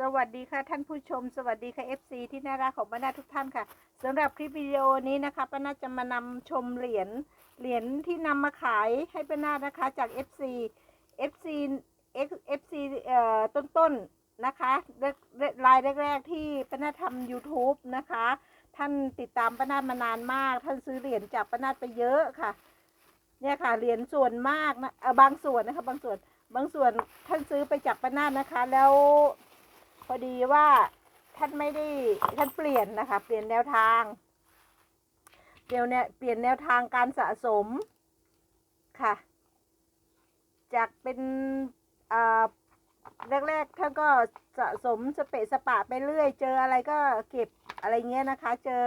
สวัสดีค่ะท่านผู้ชม สวัสดีค่ะ FC ที่น่ารักของป้านาทุกท่านค่ะสำหรับคลิปวิดีโอนี้นะคะป้านาจะมานำชมเหรียญเหรียญที่นำมาขายให้ป้านานะคะจาก FC FC FC เอ่อต้นๆนะคะรายแรกๆที่ป้านาทำ YouTube นะคะ ท่านติดตามป้านาดมานานมาก ท่านซื้อเหรียญจากป้านาดไปเยอะค่ะเนี่ยค่ะเหรียญส่วนมากนะเออบางส่วนนะคะบางส่วนบางส่วนท่านซื้อไปจากป้านาดนะคะ แล้ว พอดีว่าท่านไม่ได้ท่านเปลี่ยนนะคะ เปลี่ยนแนวทางเปลี่ยนแนวเปลี่ยนแนวทางการสะสมค่ะ จากเป็นอ่าแรกๆท่านก็สะสมสเปะสปะไปเรื่อย เจออะไรก็เก็บอะไรเงี้ยนะคะ เจอ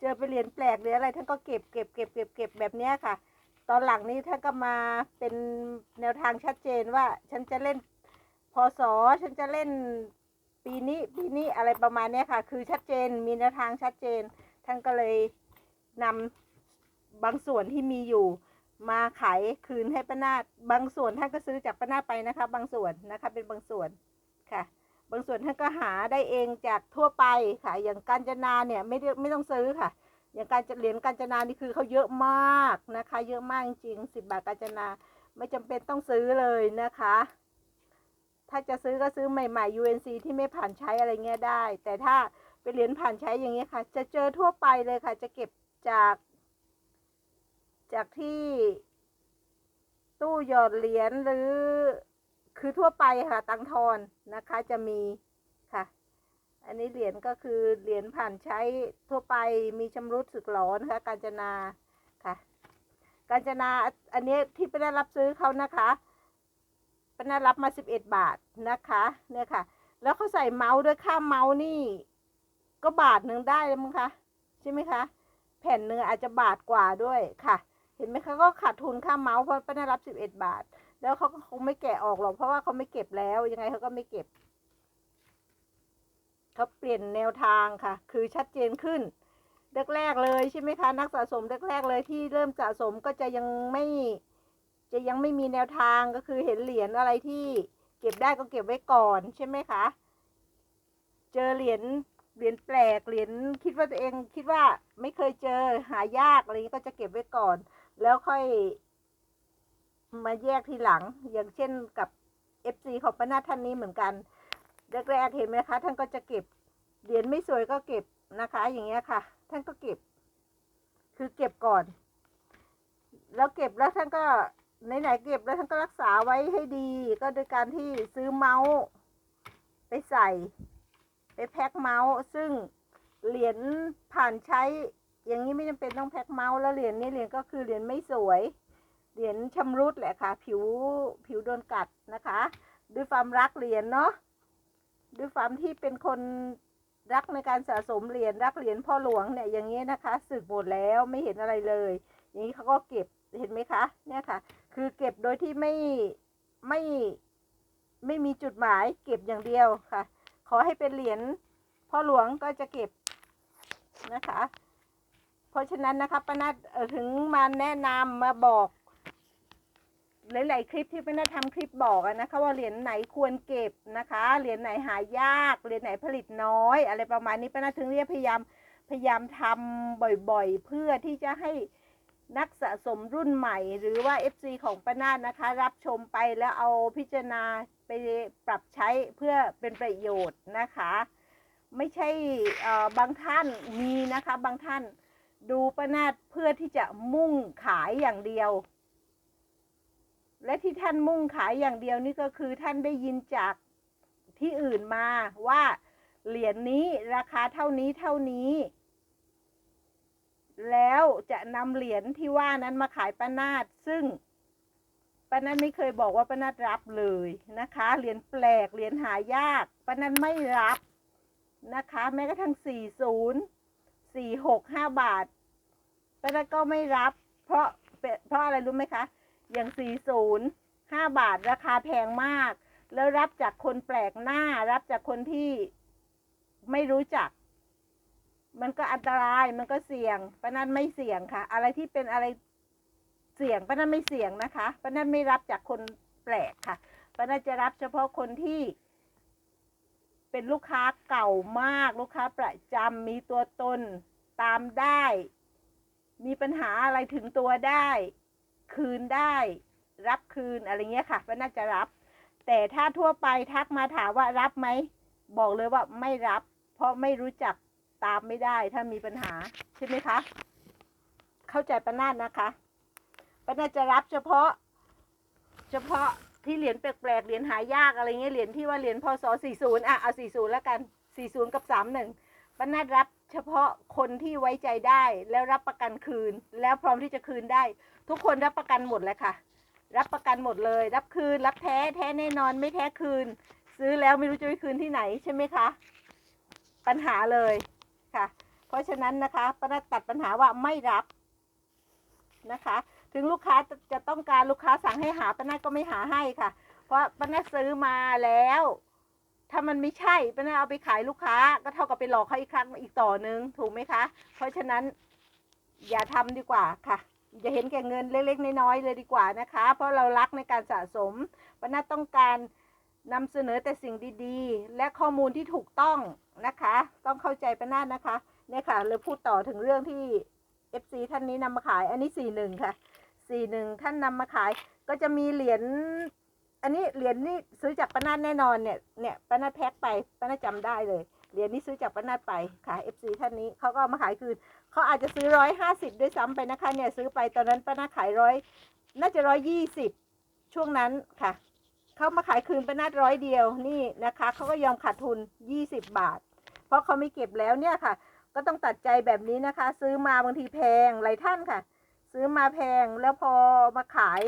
เจอไปเหรียญแปลกหรืออะไรท่านก็เก็บเก็บเก็บเก็บเก็บแบบเนี้ยค่ะ ตอนหลังนี้ท่านก็มาเป็นแนวทางชัดเจนว่า ฉันจะเล่นพศฉันจะเล่น ปีนี้ปีนี้อะไรประมาณนี้ค่ะ คือชัดเจนมีแนวทางชัดเจน ท่านก็เลยนำบางส่วนที่มีอยู่ มาขายคืนให้ป้านาดบางส่วนท่านก็ซื้อจากป้านาดไปนะคะ บางส่วนนะคะเป็นบางส่วนค่ะ บางส่วนท่านก็หาได้เองจากทั่วไปค่ะ อย่างการจนาเนี่ยไม่ได้ไม่ต้องซื้อค่ะ อย่างการจะเหรียญการจนานี่คือเขาเยอะมากนะคะ เยอะมากจริงสิบบาทการจนาไม่จำเป็นต้องซื้อเลยนะคะ ถ้าจะซื้อก็ซื้อใหม่ๆ UNC ที่ไม่ผ่านใช้อะไรเงี้ยได้ แต่ถ้าเป็นเหรียญผ่านใช้อย่างเงี้ยค่ะ จะเจอทั่วไปเลยค่ะ จะเก็บจาก จากที่ตู้หยอดเหรียญหรือ คือทั่วไปค่ะ ตังทอนนะคะจะมีค่ะ อันนี้เหรียญก็คือเหรียญผ่านใช้ทั่วไปมีชำรุดสึกหลอนค่ะการจนาค่ะ การจนาอันนี้ที่ไปได้รับซื้อเขานะคะ ปนารับมาสิบเอ็ดบาทนะคะเนี่ยค่ะ แล้วเขาใส่เมาส์ด้วยค่าเมาส์นี่ ก็บาทหนึ่งได้แล้วมั้งคะใช่ไหมคะ แผ่นหนึ่งอาจจะบาทกว่าด้วยค่ะ เห็นไหมคะก็ขาดทุนค่าเมาส์เพราะป้าได้รับสิบเอ็ดบาท แล้วเขาก็คงไม่แกะออกหรอกเพราะว่าเขาไม่เก็บแล้วยังไงเขาก็ไม่เก็บเขาเปลี่ยนแนวทางค่ะ คือชัดเจนขึ้นแรกๆเลยใช่ไหมคะ นักสะสมแรกๆเลยที่เริ่มสะสมก็จะยังไม่ จะยังไม่มีแนวทางก็คือเห็นเหรียญอะไรที่เก็บได้ก็เก็บไว้ก่อนใช่ไหมคะ เจอเหรียญเหรียญแปลกเหรียญคิดว่าตัวเองคิดว่าไม่เคยเจอหายากอะไรนี้ก็จะเก็บไว้ก่อน แล้วค่อย มาแยกทีหลัง อย่างเช่นกับ FC ของป้านาท่านนี้เหมือนกันแรกๆเห็นไหมคะ ท่านก็จะเก็บเหรียญไม่สวยก็เก็บนะคะ อย่างเงี้ยค่ะ ท่านก็เก็บ คือเก็บก่อน แล้วเก็บแล้วท่านก็ ไหนๆเก็บแล้วท่านก็รักษาไว้ให้ดี ก็โดยการที่ซื้อเมาส์ไปใส่ ไปแพ็คเมาส์ซึ่งเหรียญผ่านใช้อย่างนี้ไม่จำเป็นต้องแพ็คเมาส์แล้วเหรียญนี้เหรียญก็คือเหรียญไม่สวย เหรียญชำรุดแหละค่ะ ผิวผิวโดนกัดนะคะ ด้วยความรักเหรียญเนาะด้วยความที่เป็นคนรักในการสะสมเหรียญรักเหรียญพ่อหลวงเนี่ยอย่างนี้นะคะสึกหมดแล้วไม่เห็นอะไรเลย อย่างนี้เขาก็เก็บเห็นไหมคะ เนี่ยค่ะ คือเก็บโดยที่ไม่ไม่ไม่มีจุดหมายเก็บอย่างเดียวค่ะ ขอให้เป็นเหรียญพ่อหลวงก็จะเก็บนะคะ เพราะฉะนั้นนะคะป้านัดถึงมาแนะนำมาบอก หลาย ๆ คลิปที่ป้านัดทำคลิปบอกนะคะ ว่าเหรียญไหนควรเก็บนะคะ เหรียญไหนหายากเหรียญไหนผลิตน้อย อะไรประมาณนี้ป้านัดถึงเรียกพยายามพยายามทำบ่อย ๆ เพื่อที่จะให้ นักสะสมรุ่นใหม่ หรือว่า FC ของป้านาดนะคะ รับชมไปแล้วเอาพิจารณาไปปรับใช้เพื่อเป็นประโยชน์นะคะ ไม่ใช่เอ่อบางท่านมีนะคะบางท่านดูป้านาดเพื่อที่จะมุ่งขายอย่างเดียว และที่ท่านมุ่งขายอย่างเดียวนี่ก็คือท่านได้ยินจากที่อื่นมาว่าเหรียญนี้ราคาเท่านี้เท่านี้ แล้วจะนำเหรียญที่ว่านั้นมาขายป้านาดซึ่งป้านาดไม่เคยบอกว่าป้านาดรับเลยนะคะ เหรียญแปลก เหรียญหายากป้านาดไม่รับนะคะ แม้กระทั่งสี่ศูนย์สี่หกห้าบาทป้านาดก็ไม่รับ เพราะเป็นเพราะอะไรรู้ไหมคะ อย่างสี่ศูนย์ห้าบาทราคาแพงมาก แล้วรับจากคนแปลกหน้า รับจากคนที่ไม่รู้จัก มันก็อันตรายมันก็เสี่ยงป้านันไม่เสี่ยงค่ะ อะไรที่เป็นอะไรเสี่ยงป้านันไม่เสี่ยงนะคะป้านันไม่รับจากคนแปลกค่ะป้านันจะรับเฉพาะคนที่ เป็นลูกค้าเก่ามากลูกค้าประจำมีตัวตนตามได้ มีปัญหาอะไรถึงตัวได้ คืนได้ รับคืนอะไรเงี้ยค่ะป้าน่าจะรับ แต่ถ้าทั่วไปทักมาถามว่ารับไหมบอกเลยว่าไม่รับ เพราะไม่รู้จัก ตามไม่ได้ถ้ามีปัญหาใช่ไหมคะ เข้าใจป้านาดนะคะป้านาจะรับเฉพาะ เฉพาะที่เหรียญแปลกๆเหรียญหายากอะไรเงี้ยเหรียญที่ว่าเหรียญพศ40อะเอา40แล้วกัน 40 กับ 31ป้านารับเฉพาะคนที่ไว้ใจได้แล้วรับประกันคืน แล้วพร้อมที่จะคืนได้ ทุกคนรับประกันหมดเลยค่ะ รับประกันหมดเลย รับคืน รับแท้แท้แน่นอนไม่แท้คืน ซื้อแล้วไม่รู้จะไปคืนที่ไหนใช่ไหมคะ ปัญหาเลย ค่ะ เพราะฉะนั้นนะคะป้านาตัดปัญหาว่าไม่รับนะคะ ถึงลูกค้าจะต้องการลูกค้าสั่งให้หาป้านาก็ไม่หาให้ค่ะ เพราะป้านาซื้อมาแล้ว ถ้ามันไม่ใช่ป้านาเอาไปขายลูกค้า ก็เท่ากับไปหลอกเขาอีกครั้งอีกต่อหนึ่งถูกไหมคะ เพราะฉะนั้นอย่าทำดีกว่าค่ะอย่าเห็นแก่เงินเล็กๆน้อยๆเลยดีกว่านะคะ เพราะเรารักในการสะสมป้านาต้องการนำเสนอแต่สิ่งดีๆ และข้อมูลที่ถูกต้อง นะคะ ต้องเข้าใจป้านานะคะเนี่ยค่ะเลยพูดต่อถึงเรื่องที่ FC ท่านนี้นำมาขาย อันนี้สี่หนึ่งค่ะสี่หนึ่งท่านนำมาขาย ก็จะมีเหรียญอันนี้เหรียญนี่ซื้อจากป้านาดแน่นอนเนี่ยเนี่ยป้านาดแพ็คไปป้านาดจำได้เลยเหรียญนี้ซื้อจากป้านาดไปค่ะ FC ท่านนี้เขาก็เอามาขายคืนเขาอาจจะซื้อร้อยห้าสิบด้วยซ้ำไปนะคะเนี่ยซื้อไปตอนนั้นป้านาขายร้อยน่าจะร้อยยี่สิบช่วงนั้นค่ะ เขามาขายคืนเป้านาดร้อยเดียวนี่นะคะเขาก็ยอมขาดทุนยี่สิบบาท เพราะเขาไม่เก็บแล้วเนี่ยค่ะ ก็ต้องตัดใจแบบนี้นะคะ ซื้อมาบางทีแพงหลายท่านค่ะ ซื้อมาแพงแล้วพอมาขาย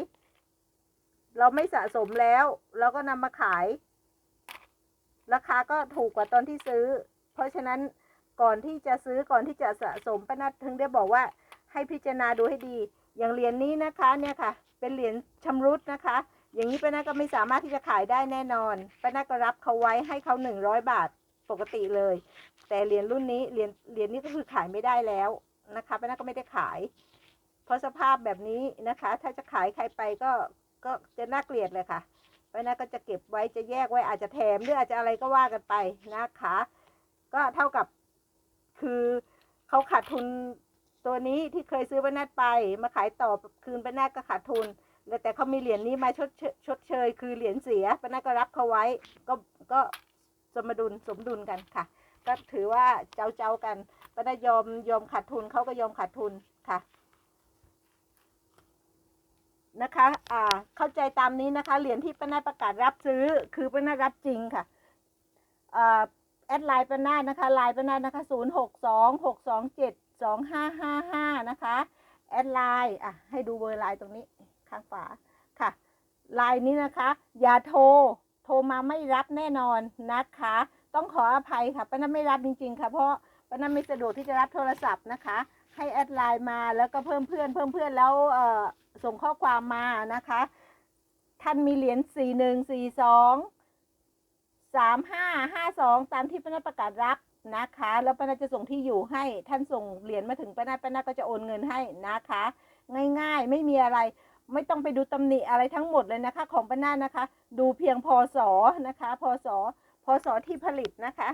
เราไม่สะสมแล้ว เราก็นำมาขาย ราคาก็ถูกกว่าตอนที่ซื้อ เพราะฉะนั้นก่อนที่จะซื้อก่อนที่จะสะสมป้านัดถึงได้บอกว่าให้พิจารณาดูให้ดี อย่างเหรียญนี้นะคะเนี่ยค่ะ เป็นเหรียญชำรุดนะคะ อย่างนี้ป้านัดก็ไม่สามารถที่จะขายได้แน่นอนป้านัดก็รับเขาไว้ให้เขาหนึ่งร้อยบาทปกติเลย แต่เหรียญรุ่นนี้เหรียญเหรียญนี้ก็คือขายไม่ได้แล้วนะคะป้านาก็ไม่ได้ขาย เพราะสภาพแบบนี้นะคะ ถ้าจะขายใครไปก็ก็จะน่าเกลียดเลยค่ะป้านาก็จะเก็บไว้จะแยกไว้อาจจะแถมหรืออาจจะอะไรก็ว่ากันไปนะคะ ก็เท่ากับคือเขาขาดทุนตัวนี้ที่เคยซื้อป้านาไป มาขายต่อคืนป้านาก็ขาดทุน แล้วแต่เขามีเหรียญนี้มาชดเชยชดเชย คือเหรียญเสียป้านาก็รับเขาไว้ก็ก็สมดุลสมดุลกันค่ะ ก็ถือว่าเจ้าเจ้ากันป้าได้ยอมยอมขาดทุนเขาก็ยอมขาดทุนค่ะนะคะอ่าเข้าใจตามนี้นะคะเหรียญที่ป้านาประกาศรับซื้อคือป้านารับจริงค่ะอ่าแอดไลน์ป้านานะคะไลน์ป้านานะคะศูนย์หกสองหกสองเจ็ดสองห้าห้าห้านะคะแอดไลน์อะให้ดูเบอร์ไลน์ตรงนี้ ข้างฝาค่ะไลน์นี้นะคะ อย่าโทร โทรมาไม่รับแน่นอนนะคะ ต้องขออภัยค่ะป้าน้าไม่รับจริงๆค่ะ เพราะป้าน้าไม่สะดวกที่จะรับโทรศัพท์นะคะ ให้แอดไลน์มาแล้วก็เพิ่มเพื่อนเพิ่มเพื่อนแล้วส่งข้อความมานะคะ ท่านมีเหรียญสี่หนึ่งสี่สองสามห้าห้าสองตามที่ป้าน้าประกาศรับนะคะ แล้วป้าน้าจะส่งที่อยู่ให้ท่านส่งเหรียญมาถึงป้าน้าป้าน้าก็จะโอนเงินให้นะคะ ง่ายๆ ไม่มีอะไร ไม่ต้องไปดูตำหนิอะไรทั้งหมดเลยนะคะ ของป้าน้านะคะ ดูเพียงพศนะคะพศพศที่ผลิตนะคะ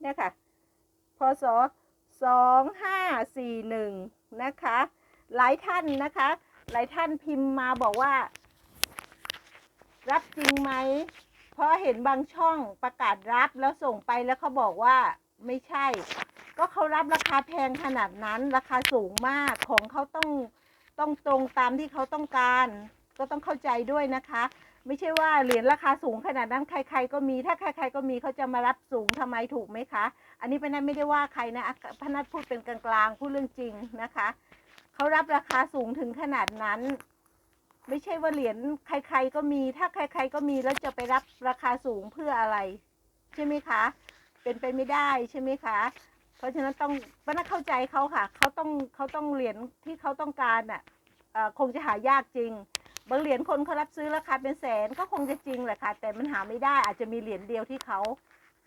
เนี่ยค่ะพศสองห้าสี่หนึ่งนะคะ หลายท่านนะคะ หลายท่านพิมพ์มาบอกว่า รับจริงไหมเพราะเห็นบางช่องประกาศรับแล้วส่งไปแล้วเขาบอกว่าไม่ใช่ ก็เขารับราคาแพงขนาดนั้น ราคาสูงมากของเขาต้อง ต้องตรงตามที่เขาต้องการ ก็ต้องเข้าใจด้วยนะคะ ไม่ใช่ว่าเหรียญราคาสูงขนาดนั้นใคร ๆ ก็มีถ้าใคร ๆ ก็มีเขาจะมารับสูงทำไมถูกไหมคะ อันนี้เป็นนั้นไม่ได้ว่าใครนะอะพนัทพูดเป็นกลางๆพูดเรื่องจริงนะคะเขารับราคาสูงถึงขนาดนั้น ไม่ใช่ว่าเหรียญใคร ๆ ก็มี ถ้าใคร ๆ ก็มีแล้วจะไปรับราคาสูงเพื่ออะไร ใช่ไหมคะ เป็นไปไม่ได้ใช่ไหมคะ เพราะฉะนั้นต้องป้านัทเข้าใจเขาค่ะ เขาต้องเขาต้องเหรียญที่เขาต้องการอะคงจะหายากจริง บางเหรียญคนเขารับซื้อราคาเป็นแสนก็คงจะจริงแหละค่ะ แต่มันหาไม่ได้อาจจะมีเหรียญเดียวที่เขา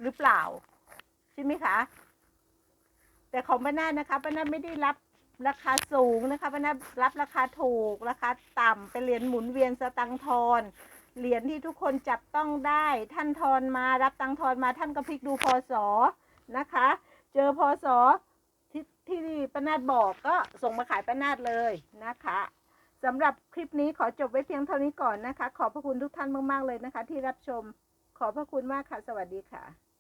หรือเปล่า ใช่ไหมคะ แต่ของป้าน่านะคะป้านาไม่ได้รับราคาสูงนะคะป้านารับราคาถูกราคาต่ำเป็นเหรียญหมุนเวียนสตังทอนเหรียญที่ทุกคนจับต้องได้ ท่านทอนมารับตังทอนมาท่านก็พลิกดูพศนะคะ เจอพศที่ที่ป้านาดบอกก็ส่งมาขายป้านาดเลยนะคะสำหรับคลิปนี้ขอจบไว้เพียงเท่านี้ก่อนนะคะ ขอบพระคุณทุกท่านมาก ๆ เลยนะคะ ที่รับชมขอบพระคุณมากค่ะ สวัสดีค่ะ